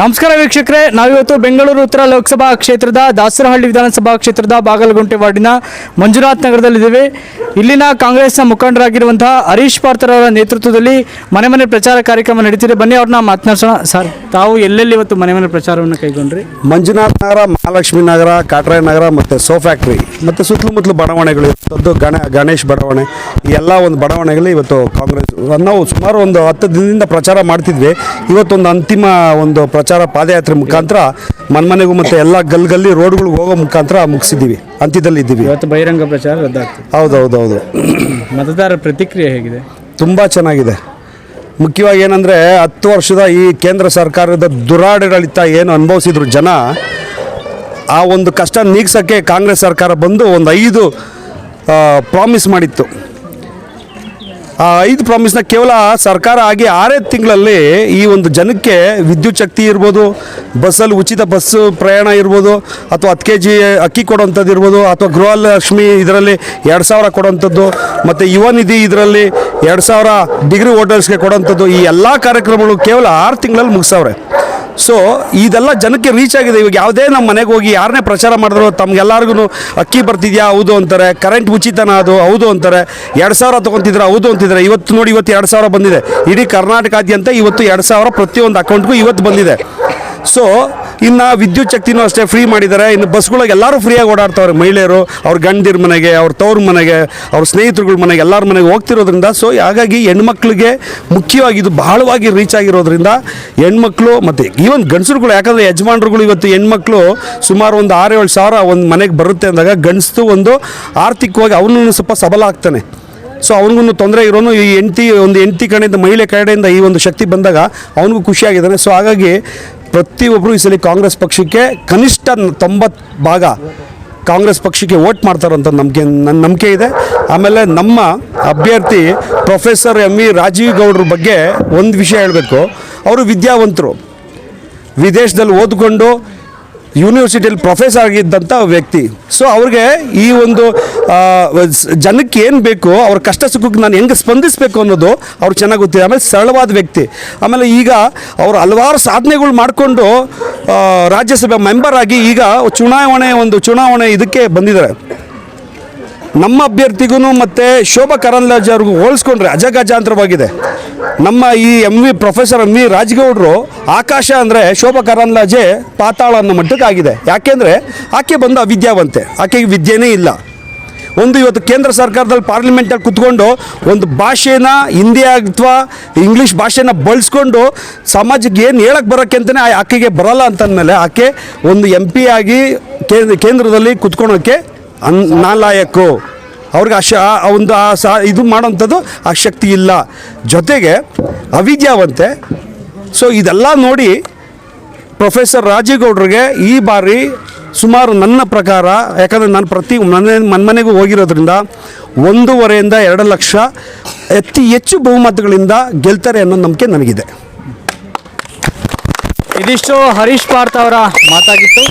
ನಮಸ್ಕಾರ ವೀಕ್ಷಕರೇ, ನಾವಿವತ್ತು ಬೆಂಗಳೂರು ಉತ್ತರ ಲೋಕಸಭಾ ಕ್ಷೇತ್ರದ ದಾಸರಹಳ್ಳಿ ವಿಧಾನಸಭಾ ಕ್ಷೇತ್ರದ ಬಾಗಲಗುಂಟೆ ವಾರ್ಡಿನ ಮಂಜುನಾಥ್ ನಗರದಲ್ಲಿದ್ದೇವೆ. ಇಲ್ಲಿನ ಕಾಂಗ್ರೆಸ್ನ ಮುಖಂಡರಾಗಿರುವಂತಹ ಹರೀಶ್ ಪಾರ್ಥರವರ ನೇತೃತ್ವದಲ್ಲಿ ಮನೆ ಮನೆ ಪ್ರಚಾರ ಕಾರ್ಯಕ್ರಮ ನಡೀತಿದೆ. ಬನ್ನಿ, ಅವ್ರನ್ನ ಮಾತನಾಡ್ಸೋಣ. ಸರ್, ತಾವು ಎಲ್ಲೆಲ್ಲಿ ಇವತ್ತು ಮನೆ ಮನೆ ಪ್ರಚಾರವನ್ನು ಕೈಗೊಂಡ್ರಿ? ಮಂಜುನಾಥ್ ನಗರ, ಮಹಾಲಕ್ಷ್ಮಿ ನಗರ, ಕಾಟ್ರಾಯ ನಗರ ಮತ್ತು ಸೋ ಫ್ಯಾಕ್ಟ್ರಿ. ಮತ್ತು ಸುತ್ತಮುತ್ತಲು ಬಡಾವಣೆಗಳು ಇವತ್ತು ಗಣ, ಗಣೇಶ್ ಬಡಾವಣೆ ಎಲ್ಲ ಒಂದು ಬಡಾವಣೆಗಳು ಇವತ್ತು ಕಾಂಗ್ರೆಸ್, ನಾವು ಸುಮಾರು ಒಂದು ಹತ್ತು ದಿನದಿಂದ ಪ್ರಚಾರ ಮಾಡ್ತಿದ್ವಿ. ಇವತ್ತೊಂದು ಅಂತಿಮ ಒಂದು ಪ್ರಚಾರ ಪಾದಯಾತ್ರೆ ಮುಖಾಂತರ ಮನ್ಮನೆಗೂ ಮತ್ತು ಎಲ್ಲ ಗಲ್ ಗಲ್ಲಿ ರೋಡ್ಗಳಿಗೆ ಹೋಗೋ ಮುಖಾಂತರ ಮುಗಿಸಿದ್ದೀವಿ. ಅಂತ್ಯದಲ್ಲಿ ಇದ್ದೀವಿ. ಇವತ್ತು ಬಹಿರಂಗ ಪ್ರಚಾರ ರದ್ದಾಗ್ತದೆ ಹೌದೌದೌದು. ಮತದಾರರ ಪ್ರತಿಕ್ರಿಯೆ ಹೇಗಿದೆ? ತುಂಬ ಚೆನ್ನಾಗಿದೆ. ಮುಖ್ಯವಾಗಿ ಏನಂದರೆ ಹತ್ತು ವರ್ಷದ ಈ ಕೇಂದ್ರ ಸರ್ಕಾರದ ದುರಾಡಳಿತ ಏನು ಅನುಭವಿಸಿದ್ರು ಜನ ಆ ಒಂದು ಕಷ್ಟ ನೀಗ್ಸೋಕ್ಕೆ ಕಾಂಗ್ರೆಸ್ ಸರ್ಕಾರ ಬಂದು ಒಂದು ಐದು ಪ್ರಾಮಿಸ್ ಮಾಡಿತ್ತು. ಆ ಐದು ಪ್ರಾಮಿಸ್ನ ಕೇವಲ ಸರ್ಕಾರ ಆಗಿ ಆರೇ ತಿಂಗಳಲ್ಲಿ ಈ ಒಂದು ಜನಕ್ಕೆ ವಿದ್ಯುತ್ ಶಕ್ತಿ ಇರ್ಬೋದು, ಬಸ್ಸಲ್ಲಿ ಉಚಿತ ಬಸ್ ಪ್ರಯಾಣ ಇರ್ಬೋದು, ಅಥವಾ ಹತ್ತು ಕೆ ಜಿ ಅಕ್ಕಿ ಕೊಡೋವಂಥದ್ದು ಇರ್ಬೋದು, ಅಥವಾ ಗೃಹಲಕ್ಷ್ಮಿ ಇದರಲ್ಲಿ ಎರಡು ಸಾವಿರ ಕೊಡೋವಂಥದ್ದು, ಮತ್ತು ಯುವ ನಿಧಿ ಇದರಲ್ಲಿ ಎರಡು ಸಾವಿರ ಡಿಗ್ರಿ ಹೋಟೆಲ್ಸ್ಗೆ ಕೊಡೋವಂಥದ್ದು, ಈ ಎಲ್ಲ ಕಾರ್ಯಕ್ರಮಗಳು ಕೇವಲ ಆರು ತಿಂಗಳಲ್ಲಿ ಮುಗಿಸವ್ರೆ. ಸೊ ಇದೆಲ್ಲ ಜನಕ್ಕೆ ರೀಚ್ ಆಗಿದೆ. ಇವಾಗ ಯಾವುದೇ ನಮ್ಮ ಮನೆಗೆ ಹೋಗಿ ಯಾರನ್ನೇ ಪ್ರಚಾರ ಮಾಡಿದ್ರು ತಮಗೆಲ್ಲರಿಗೂ ಅಕ್ಕಿ ಬರ್ತಿದ್ಯಾ? ಹೌದು ಅಂತಾರೆ. ಕರೆಂಟ್ ಉಚಿತನ ಅದು? ಹೌದು ಅಂತಾರೆ. ಎರಡು ಸಾವಿರ ತೊಗೊತಿದ್ರೆ? ಹೌದು ಅಂತಿದ್ರೆ ಇವತ್ತು ನೋಡಿ, ಇವತ್ತು ಎರಡು ಸಾವಿರ ಬಂದಿದೆ. ಇಡೀ ಕರ್ನಾಟಕಾದ್ಯಂತ ಇವತ್ತು ಎರಡು ಸಾವಿರ ಪ್ರತಿಯೊಂದು ಅಕೌಂಟ್ಗೂ ಇವತ್ತು ಬಂದಿದೆ. ಸೊ ಇನ್ನು ವಿದ್ಯುತ್ ಶಕ್ತಿನೂ ಅಷ್ಟೇ ಫ್ರೀ ಮಾಡಿದ್ದಾರೆ ಇನ್ನು ಬಸ್ಗಳಿಗೆ ಎಲ್ಲರೂ ಫ್ರೀಯಾಗಿ ಓಡಾಡ್ತಾವ್ರೆ ಮಹಿಳೆಯರು, ಅವ್ರ ಗಂಡಿರ ಮನೆಗೆ, ಅವ್ರ ತವ್ರ ಮನೆಗೆ, ಅವ್ರ ಸ್ನೇಹಿತರುಗಳ ಮನೆಗೆ, ಎಲ್ಲರ ಮನೆಗೆ ಹೋಗ್ತಿರೋದ್ರಿಂದ ಸೊ ಹಾಗಾಗಿ ಹೆಣ್ಮಕ್ಳಿಗೆ ಮುಖ್ಯವಾಗಿ ಇದು ಬಹಳವಾಗಿ ರೀಚ್ ಆಗಿರೋದ್ರಿಂದ ಹೆಣ್ಮಕ್ಳು ಮತ್ತು ಈವನ್ ಗಂಡಸರುಗಳು, ಯಾಕಂದರೆ ಯಜಮಾನ್ರುಗಳು ಇವತ್ತು ಹೆಣ್ಮಕ್ಳು ಸುಮಾರು ಒಂದು ಆರು ಏಳು ಸಾವಿರ ಒಂದು ಮನೆಗೆ ಬರುತ್ತೆ ಅಂದಾಗ ಗಂಡಸ್ದು ಒಂದು ಆರ್ಥಿಕವಾಗಿ ಅವನು ಸ್ವಲ್ಪ ಸಬಲ ಆಗ್ತಾನೆ. ಸೊ ಅವನಿಗೂ ತೊಂದರೆ ಇರೋನು ಈ ಹೆಂಡ್ತಿ, ಒಂದು ಹೆಂಡತಿ ಕಡೆಯಿಂದ ಮಹಿಳೆ ಕಡೆಯಿಂದ ಈ ಒಂದು ಶಕ್ತಿ ಬಂದಾಗ ಅವನಿಗೂ ಖುಷಿಯಾಗಿದ್ದಾನೆ ಸೊ ಹಾಗಾಗಿ ಪ್ರತಿಯೊಬ್ಬರು ಈ ಸಲ ಕಾಂಗ್ರೆಸ್ ಪಕ್ಷಕ್ಕೆ ಕನಿಷ್ಠ ತೊಂಬತ್ತು ಭಾಗ ಕಾಂಗ್ರೆಸ್ ಪಕ್ಷಕ್ಕೆ ವೋಟ್ ಮಾಡ್ತಾರಂತ ನಂಬಿಕೆ ನನ್ನ ನಂಬಿಕೆ ಇದೆ. ಆಮೇಲೆ ನಮ್ಮ ಅಭ್ಯರ್ಥಿ ಪ್ರೊಫೆಸರ್ ಎಂ ವಿ ರಾಜೀವ್ ಗೌಡ್ರ ಬಗ್ಗೆ ಒಂದು ವಿಷಯ ಹೇಳಬೇಕು. ಅವರು ವಿದ್ಯಾವಂತರು. ವಿದೇಶದಲ್ಲಿ ಓದ್ಕೊಂಡು ಯೂನಿವರ್ಸಿಟಿಯಲ್ಲಿ ಪ್ರೊಫೆಸರ್ ಆಗಿದ್ದಂಥ ವ್ಯಕ್ತಿ. ಸೊ ಅವ್ರಿಗೆ ಈ ಒಂದು ಜನಕ್ಕೆ ಏನು ಬೇಕು, ಅವ್ರ ಕಷ್ಟ ಸುಖಕ್ಕೆ ನಾನು ಹೆಂಗೆ ಸ್ಪಂದಿಸಬೇಕು ಅನ್ನೋದು ಅವ್ರು ಚೆನ್ನಾಗಿ ಗೊತ್ತಿದೆ. ಆಮೇಲೆ ಸರಳವಾದ ವ್ಯಕ್ತಿ. ಆಮೇಲೆ ಈಗ ಅವರು ಹಲವಾರು ಸಾಧನೆಗಳು ಮಾಡಿಕೊಂಡು ರಾಜ್ಯಸಭೆ ಮೆಂಬರ್ ಆಗಿ ಈಗ ಚುನಾವಣೆ ಒಂದು ಚುನಾವಣೆ ಇದಕ್ಕೆ ಬಂದಿದ್ದಾರೆ. ನಮ್ಮ ಅಭ್ಯರ್ಥಿಗೂ ಮತ್ತು ಶೋಭಾ ಕರಂದ್ಲಾಜೆ ಅವ್ರಿಗೂ ಹೋಲಿಸ್ಕೊಂಡ್ರೆ ಅಜಗಜಾಂತರವಾಗಿದೆ. ನಮ್ಮ ಈ M V professor M V ರಾಜಗೌಡರು ಆಕಾಶ ಅಂದರೆ ಶೋಭಾ ಕರಂದ್ಲಾಜೆ ಪಾತಾಳ ಅನ್ನೋ ಮಟ್ಟಕ್ಕೆ ಆಗಿದೆ. ಯಾಕೆಂದರೆ ಆಕೆ ಬಂದು ಅವಿದ್ಯಾವಂತೆ. ಆಕೆಗೆ ವಿದ್ಯೆನೇ ಇಲ್ಲ. ಒಂದು ಇವತ್ತು ಕೇಂದ್ರ ಸರ್ಕಾರದಲ್ಲಿ ಪಾರ್ಲಿಮೆಂಟಲ್ಲಿ ಕುತ್ಕೊಂಡು ಒಂದು ಭಾಷೆನ ಹಿಂದಿ ಅಥವಾ ಇಂಗ್ಲೀಷ್ ಭಾಷೆನ ಬಳಸ್ಕೊಂಡು ಸಮಾಜಕ್ಕೆ ಏನು ಹೇಳಕ್ಕೆ ಬರೋಕ್ಕೆ ಅಂತಲೇ ಆಕೆಗೆ ಬರಲ್ಲ ಅಂತಂದಮೇಲೆ ಆಕೆ ಒಂದು ಎಂ ಪಿ ಆಗಿ ಕೇಂದ್ರ ಕೇಂದ್ರದಲ್ಲಿ ಕುತ್ಕೊಳೋಕ್ಕೆ ಅನ್ ನಾಲಾಯಕು ಅವ್ರಿಗೆ ಆ ಶ ಒಂದು ಆ ಸಹ ಇದು ಮಾಡೋವಂಥದ್ದು ಆ ಶಕ್ತಿ ಇಲ್ಲ. ಜೊತೆಗೆ ಅವಿದ್ಯಾವಂತೆ. ಸೊ ಇದೆಲ್ಲ ನೋಡಿ ಪ್ರೊಫೆಸರ್ ರಾಜೇಗೌಡರಿಗೆ ಈ ಬಾರಿ ಸುಮಾರು ನನ್ನ ಪ್ರಕಾರ, ಯಾಕಂದರೆ ನಾನು ಪ್ರತಿ ಮನೆ ಮನೆಗೂ ಹೋಗಿರೋದ್ರಿಂದ ಒಂದೂವರೆಯಿಂದ ಎರಡು ಲಕ್ಷ ಅತಿ ಹೆಚ್ಚು ಬಹುಮತಗಳಿಂದ ಗೆಲ್ತಾರೆ ಅನ್ನೋ ನಂಬಿಕೆ ನನಗಿದೆ. ಇದಿಷ್ಟು ಹರೀಶ್ ಪಾರ್ಥ ಅವರ ಮಾತಾಗಿತ್ತು.